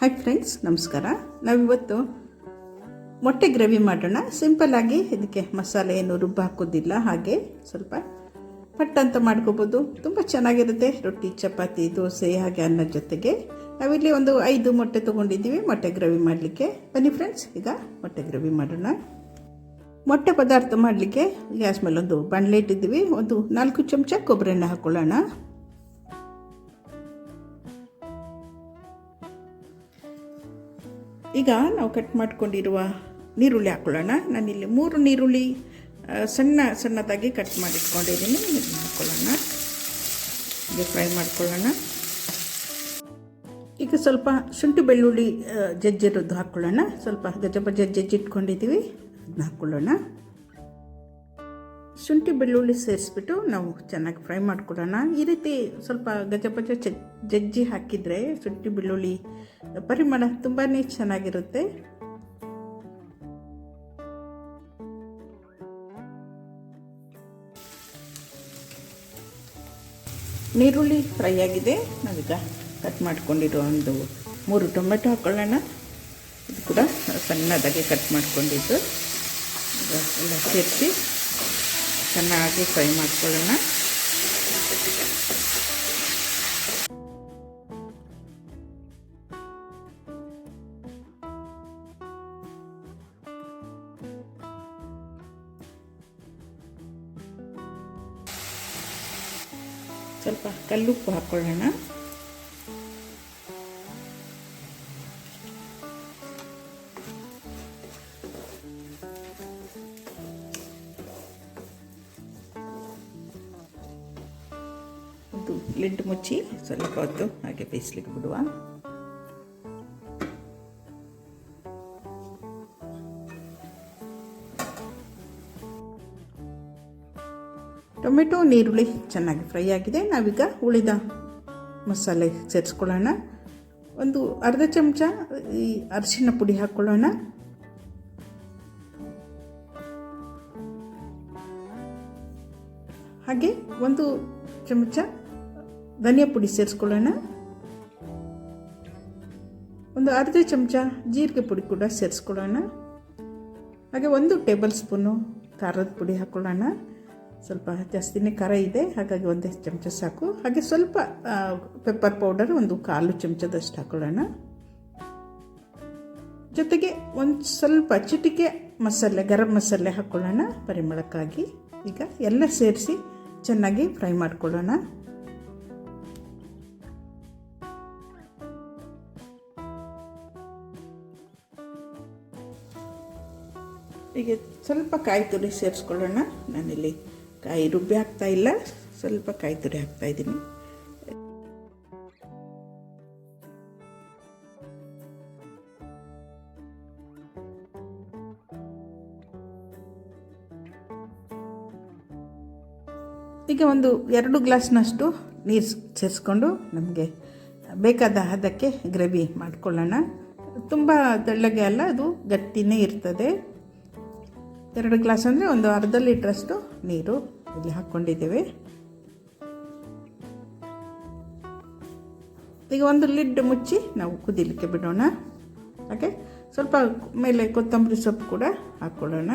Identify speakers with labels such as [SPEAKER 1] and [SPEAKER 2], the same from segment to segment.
[SPEAKER 1] Hi friends, ನಮಸ್ಕಾರ. ನಾವಿವತ್ತು ಮೊಟ್ಟೆ ಗ್ರೇವಿ ಮಾಡೋಣ. ಸಿಂಪಲ್ಲಾಗಿ ಇದಕ್ಕೆ ಮಸಾಲೆ ಏನು ರುಬ್ಬ ಹಾಕೋದಿಲ್ಲ, ಹಾಗೆ ಸ್ವಲ್ಪ ಪಟ್ ಅಂತ ಮಾಡ್ಕೋಬೋದು. ತುಂಬ ಚೆನ್ನಾಗಿರುತ್ತೆ. ರೊಟ್ಟಿ, ಚಪಾತಿ, ದೋಸೆ, ಹಾಗೆ ಅನ್ನದ ಜೊತೆಗೆ. ನಾವಿಲ್ಲಿ ಒಂದು ಐದು ಮೊಟ್ಟೆ ತೊಗೊಂಡಿದ್ದೀವಿ ಮೊಟ್ಟೆ ಗ್ರೇವಿ ಮಾಡಲಿಕ್ಕೆ. ಬನ್ನಿ ಫ್ರೆಂಡ್ಸ್, ಈಗ ಮೊಟ್ಟೆ ಗ್ರೇವಿ ಮಾಡೋಣ. ಮೊಟ್ಟೆ ಪದಾರ್ಥ ಮಾಡಲಿಕ್ಕೆ ಗ್ಯಾಸ್ ಮೇಲೆ ಒಂದು ಬಾಣಲೆ ಇಟ್ಟಿದ್ದೀವಿ. ಒಂದು ನಾಲ್ಕು ಚಮಚ ಕೊಬ್ಬರಿ ಎಣ್ಣೆ ಹಾಕ್ಕೊಳ್ಳೋಣ ಈಗ ನಾವು ಕಟ್ ಮಾಡ್ಕೊಂಡಿರುವ ನೀರುಳ್ಳಿ ಹಾಕ್ಕೊಳ್ಳೋಣ ನಾನಿಲ್ಲಿ ಮೂರು ನೀರುಳ್ಳಿ ಸಣ್ಣ ಸಣ್ಣದಾಗಿ ಕಟ್ ಮಾಡಿಟ್ಕೊಂಡಿದ್ದೀನಿ. ಇದನ್ನ ಹಾಕ್ಕೊಳ್ಳೋಣ ಹೀಗೆ ಫ್ರೈ ಮಾಡ್ಕೊಳ್ಳೋಣ. ಈಗ ಸ್ವಲ್ಪ ಶುಂಠಿ ಬೆಳ್ಳುಳ್ಳಿ ಜಜ್ಜಿರೋದು ಹಾಕ್ಕೊಳ್ಳೋಣ ಸ್ವಲ್ಪ ಗಜಬಜ ಜಜ್ಜಿಟ್ಕೊಂಡಿದ್ದೀವಿ. ಅದನ್ನ ಹಾಕ್ಕೊಳ್ಳೋಣ ಶುಂಠಿ ಬೆಳ್ಳುಳ್ಳಿ ಸೇರಿಸ್ಬಿಟ್ಟು ನಾವು ಚೆನ್ನಾಗಿ ಫ್ರೈ ಮಾಡ್ಕೊಳ್ಳೋಣ. ಈ ರೀತಿ ಸ್ವಲ್ಪ ಗಜಪಜ ಜಜ್ಜಿ ಹಾಕಿದರೆ ಶುಂಠಿ ಬೆಳ್ಳುಳ್ಳಿ ಪರಿಮಳ ತುಂಬಾ ಚೆನ್ನಾಗಿರುತ್ತೆ. ನೀರುಳ್ಳಿ ಫ್ರೈ ಆಗಿದೆ. ನಾವೀಗ ಕಟ್ ಮಾಡ್ಕೊಂಡಿರೋ ಒಂದು ಮೂರು ಟೊಮೆಟೊ ಹಾಕ್ಕೊಳ್ಳೋಣ ಇದು ಕೂಡ ಸಣ್ಣದಾಗಿ ಕಟ್ ಮಾಡ್ಕೊಂಡಿದ್ದು. ಎಲ್ಲ ಸೇರಿಸಿ ಚೆನ್ನಾಗಿ ಫ್ರೈ ಮಾಡ್ಕೊಳ್ಳೋಣ. ಸ್ವಲ್ಪ ಕಲ್ಲುಪ್ಪು ಹಾಕ್ಕೊಳ್ಳೋಣ ಲಿಡ್ ಮುಚ್ಚಿ ಸ್ವಲ್ಪ ಹೊತ್ತು ಹಾಗೆ ಬೇಯಿಸ್ಲಿಕ್ಕೆ ಬಿಡುವ. ಟೊಮೆಟೊ ನೀರುಳ್ಳಿ ಚೆನ್ನಾಗಿ ಫ್ರೈ ಆಗಿದೆ. ನಾವೀಗ ಉಳಿದ ಮಸಾಲೆ ಸೇರಿಸ್ಕೊಳ್ಳೋಣ. ಒಂದು ಅರ್ಧ ಚಮಚ ಈ ಅರಿಶಿನ ಪುಡಿ ಹಾಕ್ಕೊಳ್ಳೋಣ. ಹಾಗೆ ಒಂದು ಚಮಚ ಧನಿಯಾ ಪುಡಿ ಸೇರಿಸ್ಕೊಳ್ಳೋಣ. ಒಂದು ಅರ್ಧ ಚಮಚ ಜೀರಿಗೆ ಪುಡಿ ಕೂಡ ಸೇರಿಸ್ಕೊಳ್ಳೋಣ. ಹಾಗೆ ಒಂದು ಟೇಬಲ್ ಸ್ಪೂನು ಖಾರದ ಪುಡಿ ಹಾಕ್ಕೊಳ್ಳೋಣ ಸ್ವಲ್ಪ ಜಾಸ್ತಿನೇ ಖಾರ ಇದೆ, ಹಾಗಾಗಿ ಒಂದೇ ಚಮಚ ಸಾಕು. ಹಾಗೆ ಸ್ವಲ್ಪ ಪೆಪ್ಪರ್ ಪೌಡರ್ ಒಂದು ಕಾಲು ಚಮಚದಷ್ಟು ಹಾಕ್ಕೊಳ್ಳೋಣ ಜೊತೆಗೆ ಒಂದು ಸ್ವಲ್ಪ ಚಿಟಿಕೆ ಮಸಾಲೆ, ಗರಂ ಮಸಾಲೆ ಹಾಕ್ಕೊಳ್ಳೋಣ ಪರಿಮಳಕ್ಕಾಗಿ. ಈಗ ಎಲ್ಲ ಸೇರಿಸಿ ಚೆನ್ನಾಗಿ ಫ್ರೈ ಮಾಡ್ಕೊಳ್ಳೋಣ. ಈಗ ಸ್ವಲ್ಪ ಕಾಯಿ ತುರಿ ಸೇರಿಸ್ಕೊಳ್ಳೋಣ. ನಾನಿಲ್ಲಿ ಕಾಯಿ ರುಬ್ಬಿ ಹಾಕ್ತಾ ಇಲ್ಲ. ಸ್ವಲ್ಪ ಕಾಯಿ ತುರಿ ಹಾಕ್ತಾ ಇದ್ದೀನಿ. ಈಗ ಒಂದು ಎರಡು ಗ್ಲಾಸ್ನಷ್ಟು ನೀರು ಸೇರಿಸ್ಕೊಂಡು ನಮಗೆ ಬೇಕಾದ ಹದಕ್ಕೆ ಗ್ರೇವಿ ಮಾಡ್ಕೊಳ್ಳೋಣ. ತುಂಬ ತೆಳ್ಳಗೆ ಅಲ್ಲ, ಅದು ಗಟ್ಟಿನೇ ಇರ್ತದೆ. ಎರಡು ಗ್ಲಾಸ್ ಅಂದರೆ ಒಂದು ಅರ್ಧ ಲೀಟ್ರಷ್ಟು ನೀರು ಇಲ್ಲಿ ಹಾಕ್ಕೊಂಡಿದ್ದೇವೆ. ಈಗ ಒಂದು ಲಿಡ್ ಮುಚ್ಚಿ ನಾವು ಕುದಿಲಿಕ್ಕೆ ಬಿಡೋಣ. ಹಾಗೆ ಸ್ವಲ್ಪ ಮೇಲೆ ಕೊತ್ತಂಬರಿ ಸೊಪ್ಪು ಕೂಡ ಹಾಕ್ಕೊಳ್ಳೋಣ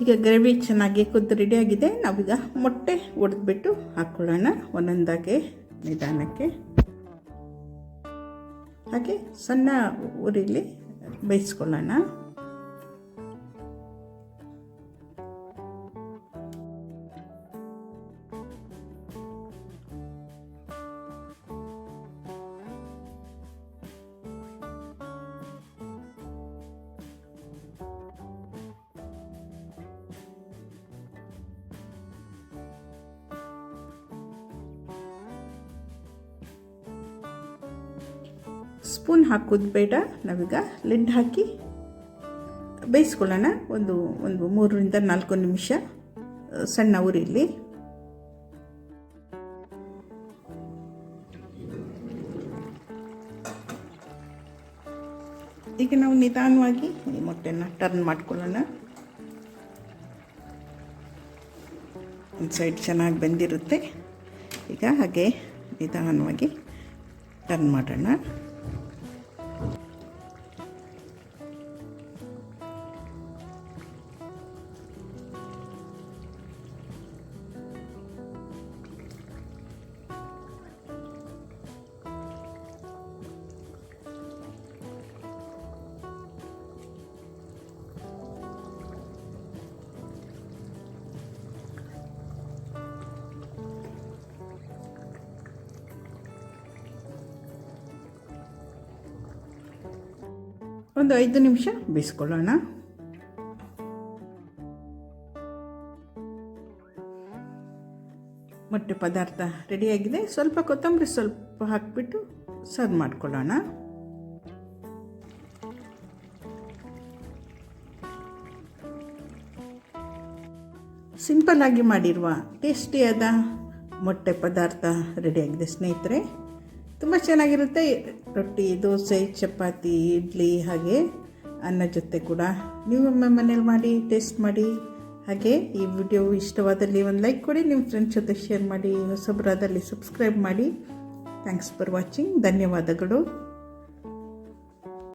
[SPEAKER 1] ಈಗ ಗ್ರೇವಿ ಚೆನ್ನಾಗಿ ಕುದ್ದು ರೆಡಿಯಾಗಿದೆ ನಾವೀಗ ಮೊಟ್ಟೆ ಒಡೆದ್ಬಿಟ್ಟು ಹಾಕ್ಕೊಳ್ಳೋಣ ಒಂದೊಂದಾಗೆ ನಿಧಾನಕ್ಕೆ. ಹಾಗೆ ಸಣ್ಣ ಊರಿಲಿ ಬೇಯಿಸ್ಕೊಳ್ಳೋಣ. ಸ್ಪೂನ್ ಹಾಕೋದು ಬೇಡ. ನಾವೀಗ ಲಿಡ್ ಹಾಕಿ ಬೇಯಿಸ್ಕೊಳ್ಳೋಣ. ಒಂದು ಒಂದು ಮೂರರಿಂದ ನಾಲ್ಕು ನಿಮಿಷ. ಸಣ್ಣ ಉರಿಲಿ ಈಗ ನಾವು ನಿಧಾನವಾಗಿ ಈ ಮೊಟ್ಟೆನ ಟರ್ನ್ ಮಾಡ್ಕೊಳ್ಳೋಣ. ಒಂದು ಸೈಡ್ ಚೆನ್ನಾಗಿ ಬೆಂದಿರುತ್ತೆ. ಈಗ ಹಾಗೆ ನಿಧಾನವಾಗಿ ಟರ್ನ್ ಮಾಡೋಣ. ಒಂದು ಐದು ನಿಮಿಷ ಬೇಯಿಸ್ಕೊಳ್ಳೋಣ. ಮೊಟ್ಟೆ ಪದಾರ್ಥ ರೆಡಿಯಾಗಿದೆ. ಸ್ವಲ್ಪ ಕೊತ್ತಂಬರಿ ಸ್ವಲ್ಪ ಹಾಕಿಬಿಟ್ಟು ಸರ್ವ್ ಮಾಡ್ಕೊಳ್ಳೋಣ. ಸಿಂಪಲ್ಲಾಗಿ ಮಾಡಿರುವ ಟೇಸ್ಟಿಯಾದ ಮೊಟ್ಟೆ ಪದಾರ್ಥ ರೆಡಿಯಾಗಿದೆ ಸ್ನೇಹಿತರೆ. ತುಂಬ ಚೆನ್ನಾಗಿರುತ್ತೆ. ರೊಟ್ಟಿ, ದೋಸೆ, ಚಪಾತಿ, ಇಡ್ಲಿ ಹಾಗೆ ಅನ್ನ ಜೊತೆ ಕೂಡ. ನೀವೊಮ್ಮೆ ಮನೇಲಿ ಮಾಡಿ, ಟೇಸ್ಟ್ ಮಾಡಿ ಹಾಗೆ ಈ ವಿಡಿಯೋ ಇಷ್ಟವಾದಲ್ಲಿ ಒಂದು ಲೈಕ್ ಕೊಡಿ, ನಿಮ್ಮ ಫ್ರೆಂಡ್ಸ್ ಜೊತೆ ಶೇರ್ ಮಾಡಿ, ಹೊಸಬರಾದಲ್ಲಿ ಸಬ್ಸ್ಕ್ರೈಬ್ ಮಾಡಿ. Thanks for watching. ಧನ್ಯವಾದಗಳು.